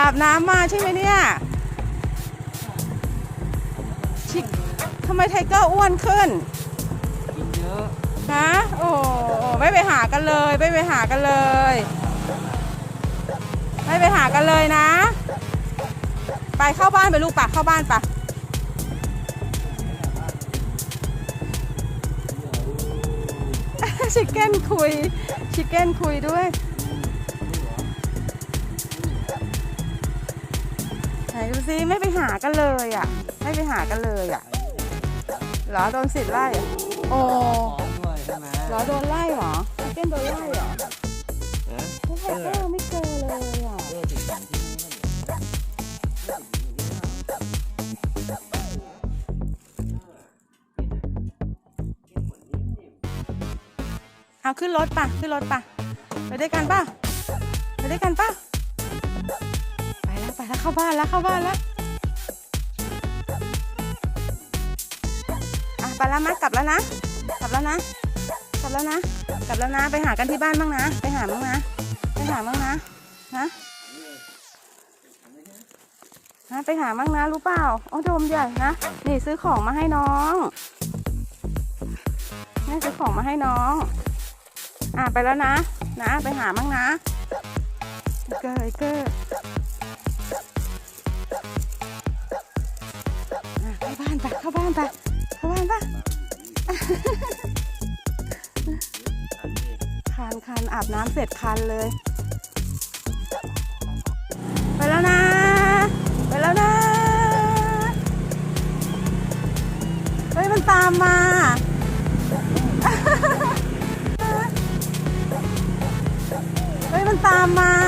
อาบน้ำมาใช่ไหมเนี่ยชิคทำไมไทเกอร์อ้วนขึ้น กินเยอะฮะโอ้ไม่ไปหากันเลยไม่ไปหากันเลย ไม่ไปหากันเลยนะ ไปเข้าบ้านไปลูกปะเข้าบ้านปะชิคเก้นคุย ชิคเก้นคุยด้วย นดูซิไม่ไปหากันเลยอะ ไม่ไปหากันเลยอะเหรอโดนสิทธิ์ไล่อะโอ้พร้อมด้วยใช่ไหมเหรอโดนไล่เหรอชิคเก้นโดนไล่เหรอเออไม่ใช่เออไม่เจอเลยอะเออถึงสามที่นี่มันเอาขึ้นรถป่ะ ขึ้นรถป่ะ ไปด้วยกันป่ะ ไปด้วยกันป่ะ เข้าบ้านแล้วเข้าบ้านแล้วอะไปแล้วนะกลับแล้วนะ กลับแล้วนะ กลับแล้วนะ กลับแล้วนะ ไปหากันที่บ้านบ้างนะ ไปหาบ้างนะ ไปหาบ้างนะนะนะไปหาบ้างนะรู้เปล่าโอ้โดมใหญ่นะ นี่ซื้อของมาให้น้องนี่ซื้อของมาให้น้อง อะไปแล้วนะ นะไปหามั่งนะไอเกอร์ไอเกอร์านปะเข้าบ้านปะคานคานอาบน้ำเสร็จคันเลย ไปแล้วนะ ไปแล้วนะ เฮ้ย มันตามมาเฮ้ย มันตามมา